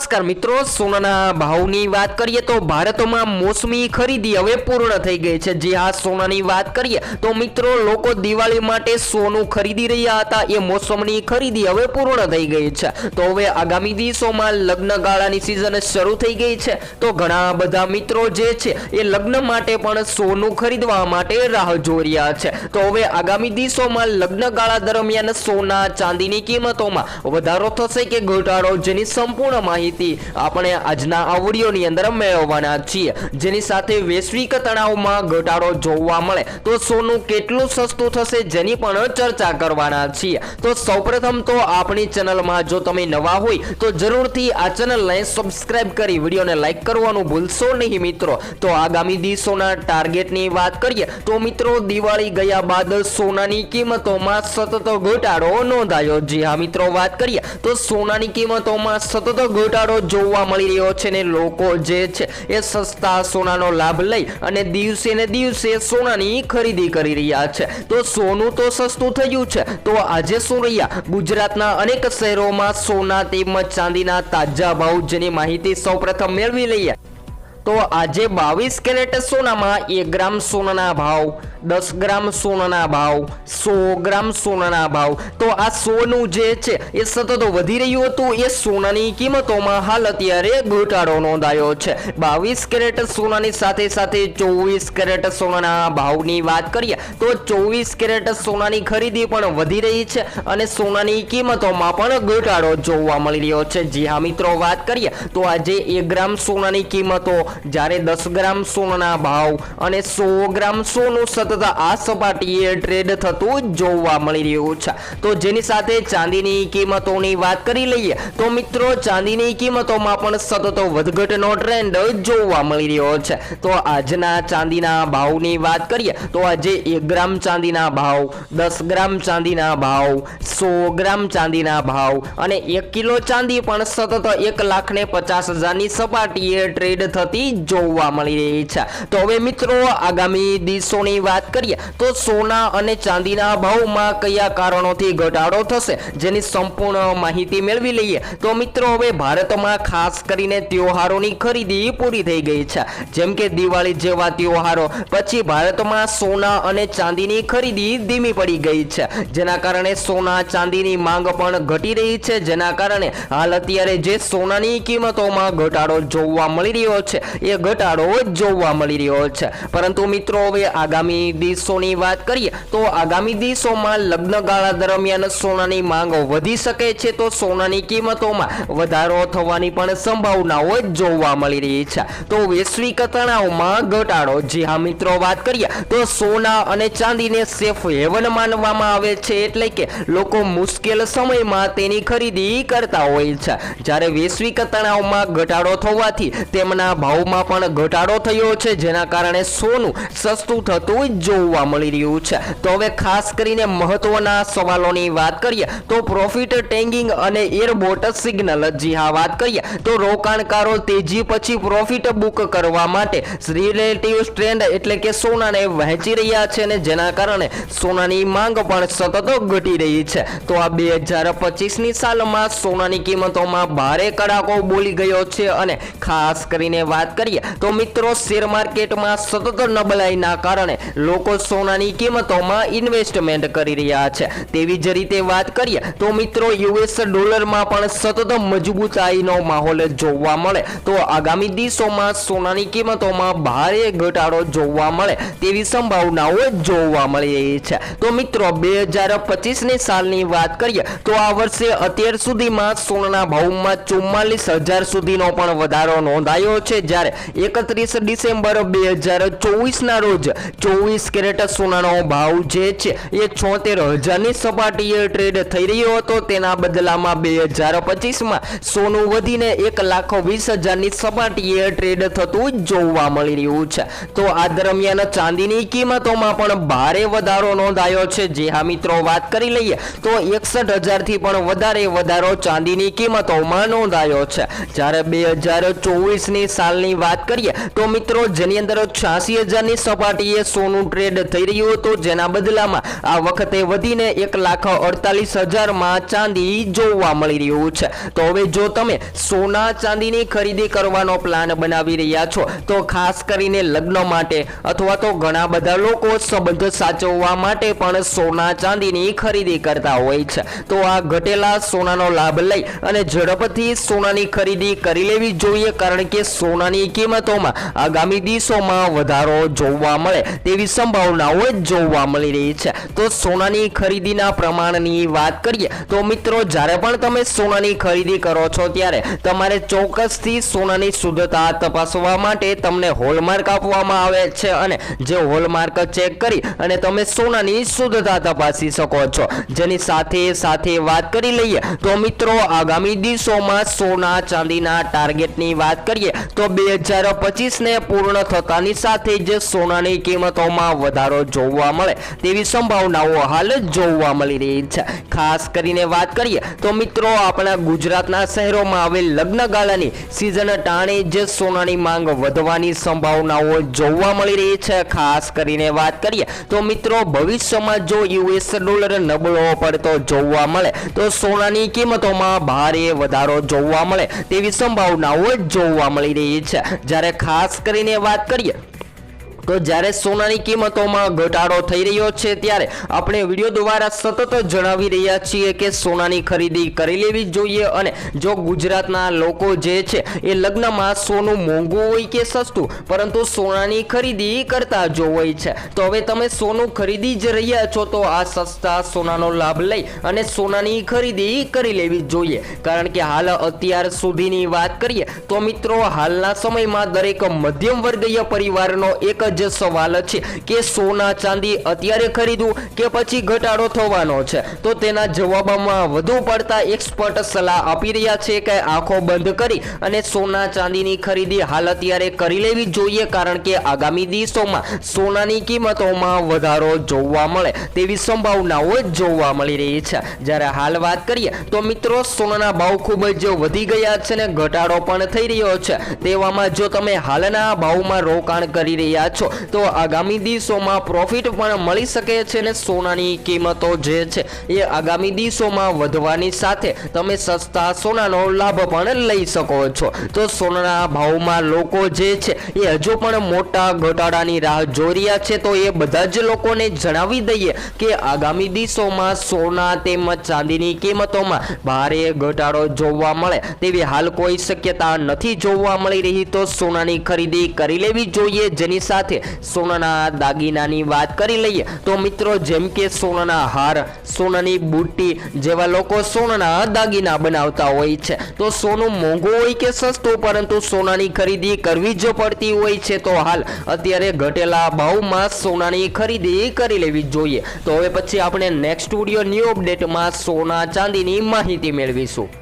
નમસ્કાર મિત્રો, સોનાના ભાવની વાત કરીએ તો ભારતમાં મોસમી ખરીદી હવે પૂર્ણ થઈ ગઈ છે. જે આ સોનાની વાત કરીએ તો મિત્રો, લોકો દિવાળી માટે સોનું ખરીદી રહ્યા હતા. એ મોસમની ખરીદી હવે પૂર્ણ થઈ ગઈ છે. તો હવે આગામી દિવસોમાં લગ્ન ગાળાની સિઝન શરૂ થઈ ગઈ છે. તો ઘણા બધા મિત્રો જે છે, એ લગ્ન માટે પણ સોનું ખરીદવા માટે રાહ જોઈ રહ્યા છે. તો હવે આગામી દિવસોમાં લગ્ન ગાળા દરમિયાન સોના ચાંદીની કિંમતોમાં વધારો થશે કે ઘટાડો, જેની સંપૂર્ણ માહિતી આપણે આજના આ અંદર મેળવવાના છીએ. જેની સાથે વૈશ્વિક તણાવમાં ઘટાડો જોવા મળે. તો સોનું કેટલું સસ્તું થશે જેની પણ ચર્ચા કરવાના છીએ. તો સૌપ્રથમ તો આપણી ચેનલમાં જો તમે નવા હોય, તો જરૂરથી આ ચેનલને સબસ્ક્રાઇબ કરી વિડીયોને લાઈક કરવાનું ભૂલશો નહીં મિત્રો. તો આગામી દિવસોના ટાર્ગેટની વાત કરીએ, તો મિત્રો દિવાળી ગયા બાદ સોનાની કિંમતોમાં સતત ઘટાડો નોંધાયો. જી હા મિત્રો, વાત કરીએ, તો સોનાની કિંમતોમાં સતત ઘટાડો જોવા મળી રહ્યો છે ને લોકો જે છે એ સસ્તા સોનાનો લાભ લઈ અને દિવસે ને દિવસે સોનાની ખરીદી કરી રહ્યા છે. તો સોનું તો સસ્તું થયું છે. તો આજે શું રહ્યા? ગુજરાતના અનેક શહેરોમાં સોના તેમજ ચાંદીના તાજા ભાવ જેની માહિતી સૌપ્રથમ મેળવી લઈએ. તો આજે બાવીસ કેરેટ સોનામાં એક ગ્રામ સોનાના ભાવ દસ ગ્રામ સોનાના ભાવ, સો ગ્રામ સોનાના ભાવ. તો આ સોનું જે છે, એ સતત વધી રહ્યું હતું. એ સોનાની કિંમતોમાં હાલ અત્યારે ઘટાડો નોંધાયો છે. બાવીસ કેરેટ સોનાની સાથે સાથે ચોવીસ કેરેટ સોનાના ભાવની વાત કરીએ, તો ચોવીસ કેરેટ સોનાની ખરીદી પણ વધી રહી છે અને સોનાની કિંમતોમાં પણ ઘટાડો જોવા મળી રહ્યો છે. જી હા, મિત્રો, વાત કરીએ, તો આજે એક ગ્રામ સોનાની કિંમતો, જ્યારે દસ ગ્રામ સોનાના ભાવ અને સો ગ્રામ સોનું સતત આ સપાટીએ ટ્રેડ થતું જોવા મળી રહ્યું છે. તો જેની સાથે ચાંદીની કિંમતોની વાત કરી લઈએ, તો મિત્રો ચાંદીની કિંમતોમાં પણ સતત વધઘટનો ટ્રેન્ડ જોવા મળી રહ્યો છે. તો આજના ચાંદીના ભાવની વાત કરીએ, તો આજે એક ગ્રામ ચાંદીના ભાવ, દસ ગ્રામ ચાંદીના ભાવ, સો ગ્રામ ચાંદીના ભાવ અને એક કિલો ચાંદી પણ સતત એક લાખ ને પચાસ હજારની સપાટીએ ટ્રેડ થતી જોવા મળી રહી છે. તો હવે મિત્રો આગામી દિવસોની વાત કરીએ, તો સોના અને ચાંદીના ભાવમાં કયા કારણોથી ઘટાડો થશે જેની સંપૂર્ણ માહિતી મેળવી લઈએ? તો મિત્રો, હવે ભારતમાં ખાસ કરીને તહેવારોની ખરીદી પૂરી થઈ ગઈ છે. જેમ કે દિવાળી જેવા તહેવારો પછી ભારતમાં સોના અને ચાંદીની ખરીદી ધીમી પડી ગઈ છે. જેના કારણે સોના, ચાંદીની માંગ પણ ઘટી રહી છે. જેના કારણે હાલ અત્યારે જે સોનાની કિંમતોમાં ઘટાડો જોવા મળી રહ્યો છે, એ ઘટાડો જોવા મળી રહ્યો છે. પરંતુ મિત્રો, હવે આગામી દિવસોની વાત કરીએ તો આગામી દિવસોમાં લગ્ન ગાળા દરમિયાન સોનાની માંગ વધી શકે છે તો સોનાની કિંમતોમાં વધારો થવાની પણ સંભાવનાઓ જોવા મળી રહી છે. તો વૈશ્વિક તણાવમાં ઘટાડો, જી હા મિત્રો, વાત કરીએ તો સોના અને ચાંદીને સેફ હેવન માનવામાં આવે છે એટલે કે લોકો મુશ્કેલ સમયમાં તેની ખરીદી કરતા હોય છે. જ્યારે વૈશ્વિક તણાવમાં ઘટાડો થવાથી તેમના ભાવમાં પણ ઘટાડો થયો છે, જેના કારણે સોનું સસ્તું થતું જોવા મળી રહ્યું છે. તો હવે ખાસ કરીને મહત્વના સવાલોની વાત કરીએ, તો પ્રોફિટ ટેન્ગિંગ અને એરબોટ સિગ્નલ જી હા, વાત કરીએ, તો રોકાણકારો તેજી પછી પ્રોફિટ બુક કરવા માટે રિલેટિવ સ્ટ્રેન્ડ એટલે કે સોનાને વહેંચી રહ્યા છે અને જેના કારણે સોનાની માંગ પણ સતત ઘટી રહી છે. તો આ બે હજાર પચીસની સાલમાં સોનાની કિંમતોમાં ભારે કડાકો બોલી ગયો છે અને ખાસ કરીને વાત કરીએ, તો મિત્રો, શેર માર્કેટમાં સતત નબળાઈના કારણે લોકો સોનાની કિંમતોમાં ઇન્વેસ્ટમેન્ટ કરી રહ્યા છે. તેવી જ રીતે વાત કરીએ તો મિત્રો યુએસ ડોલરમાં પણ સતત મજબૂતાઈનો માહોલ જોવા મળે. તો આગામી દિવસોમાં સોનાની કિંમતોમાં ભારે ઘટાડો જોવા મળે તેવી સંભાવનાઓ જોવા મળી રહી છે. તો મિત્રો બે હજાર પચીસની સાલની વાત કરીએ તો આ વર્ષે અત્યાર સુધીમાં સોનાના ભાવમાં ચુમ્માલીસ હજાર સુધીનો પણ વધારો નોંધાયો છે. જ્યારે એકત્રીસ ડિસેમ્બર બે હજાર ચોવીસના રોજ ચોવીસ કેરેટ સોનાનો ભાવ જે છે એ છોતેર હજારની સપાટીએ ટ્રેડ થઈ રહ્યો હતો. તેના બદલામાં બે હજાર પચીસમાં સોનું વધીને એક લાખ વીસ હજારની સપાટીએ ટ્રેડ થતું જોવા મળી રહ્યું છે. તો આ દરમિયાન ચાંદીની કિંમતોમાં પણ ભારે વધારો નોંધાયો છે. જે હા મિત્રો વાત કરી લઈએ તો એકસઠ હજારથી પણ વધારે વધારો ચાંદીની કિંમતોમાં નોંધાયો છે. જ્યારે બે હજાર ચોવીસની સાલની વાત કરીએ તો મિત્રો જેની અંદર છ્યાસી હજારની સપાટીએ સોનું ટ્રેડ થઈ રહ્યું હતું. જેના બદલામાં આ વખતે વધીને એક લાખ અડતાલીસ હજારમાં ચાંદી જોવા મળી રહ્યું છે. તો હવે જો તમે સોના ચાંદીની ખરીદી કરવાનો પ્લાન બનાવી રહ્યા છો, તો ખાસ કરીને લગ્ન માટે અથવા તો ઘણા બધા લોકો સંબંધ સાચવવા માટે પણ સોના ચાંદીની ખરીદી કરતા હોય છે. તો આ ઘટેલા સોનાનો લાભ લઈ અને ઝડપથી સોનાની ખરીદી કરી લેવી જોઈએ, કારણ કે સોનાની કિંમતોમાં આગામી દિવસોમાં વધારો જોવા મળે તેવી સંભાવનાઓ જોવા મળી રહી છે. તો સોનાની ખરીદીના પ્રમાણની વાત કરીએ તો મિત્રો, જ્યારે પણ તમે સોનાની ખરીદી કરો છો ત્યારે તમારે ચોક્કસથી સોનાની શુદ્ધતા તપાસવા માટે તમને હોલમાર્ક આપવામાં આવે છે અને જે હોલમાર્ક ચેક કરી અને તમે સોનાની શુદ્ધતા તપાસી શકો છો. જેની સાથે સાથે વાત કરી લઈએ તો મિત્રો, આગામી દિવસોમાં સોના ચાંદીના ટાર્ગેટની વાત કરીએ તો બે હજાર પચીસને પૂર્ણ થતાની સાથે જ સોનાની કિંમતોમાં વધારો જોવા મળે તેવી સંભાવનાઓ હાલ જોવા મળી રહી છે. ખાસ કરીને વાત કરીએ તો મિત્રો આપણા ગુજરાતના શહેરોમાં આવેલ લગ્નગાળાની સિઝન ટાણે જ સોનાની માંગ વધવાની સંભાવનાઓ જોવા મળી રહી છે. ખાસ કરીને વાત કરીએ તો મિત્રો ભવિષ્યમાં જો યુએસ ડોલર નબળો પડતો જોવા મળે તો સોનાની કિંમતોમાં ભારે વધારો જોવા મળે તેવી સંભાવનાઓ જોવા મળી રહી છે. જ્યારે ખાસ કરીને વાત કરીએ તો જ્યારે સોનાની કિંમતોમાં ઘટાડો થઈ રહ્યો છે ત્યારે આપણે વીડિયો દ્વારા સતત જણાવી રહ્યા છીએ કે સોનાની ખરીદી કરી લેવી જોઈએ અને જો ગુજરાતના લોકો જે છે એ લગ્નમાં સોનું મોંઘું હોય કે સસ્તું, પરંતુ સોનાની ખરીદી કરતા જો હોય છે. તો હવે તમે સોનું ખરીદી જ રહ્યા છો તો આ સસ્તા સોનાનો લાભ લઈ અને સોનાની ખરીદી કરી લેવી જોઈએ. કારણ કે હાલ અત્યાર સુધીની વાત કરીએ તો મિત્રો, હાલના સમયમાં દરેક મધ્યમ વર્ગીય પરિવારનો એક જ સવાલ છે કે સોના ચાંદી અત્યારે ખરીદવું કે પછી ઘટાડો થવાનો છે? તો તેના જવાબમાં વધુ પડતા એક્સપર્ટ સલાહ આપી રહ્યા છે કે આંખો બંધ કરી અને સોના ચાંદીની ખરીદી હાલ અત્યારે કરી લેવી જોઈએ કારણ કે આગામી દિવસોમાં સોનાની કિંમતોમાં વધારો જોવા મળે તેવી સંભાવનાઓ જોવા મળી રહી છે. જ્યારે હાલ વાત કરીએ તો મિત્રો, સોનાના ભાવ ખૂબ જ વધી ગયા છે ને ઘટાડો પણ થઈ રહ્યો છે. તેવામાં જો તમે હાલના ભાવમાં રોકાણ કરી રહ્યા છો તો આગામી દિવસોમાં પ્રોફિટ પણ મળી શકે છે ને સોનાની કિંમતો જે છે એ આગામી દિવસોમાં વધવાની સાથે તમે સસ્તા સોનાનો લાભ પણ લઈ શકો છો. તો સોનાના ભાવમાં લોકો જે છે એ હજુ પણ મોટા ઘટાડાની રાહ જોઈ રહ્યા છે. તો એ બધા જ લોકોને જણાવી દઈએ કે આગામી દિવસોમાં સોના તેમજ ચાંદીની કિંમતોમાં ભારે ઘટાડો જોવા મળે તેવી હાલ કોઈ શક્યતા નથી જોવા મળી રહી. તો સોનાની ખરીદી કરી લેવી જોઈએ. જેની સાથે સોનાના દાગીનાની વાત કરી લઈએ તો મિત્રો, જેમ કે સોનાના હાર, સોનાની બુટ્ટી જેવા લોકો સોનાના દાગીના બનાવતા હોય છે. તો સોનું મોંઘું હોય કે સસ્તું, પરંતુ સોનાની ખરીદી કરવી જ પડતી હોય છે, તો હાલ અત્યારે ઘટેલા ભાવમાં સોનાની ખરીદી કરી લેવી જોઈએ. તો હવે પછી આપણે નેક્સ્ટ સ્ટુડિયો ન્યૂ અપડેટમાં સોના ચાંદીની માહિતી મેળવીશું.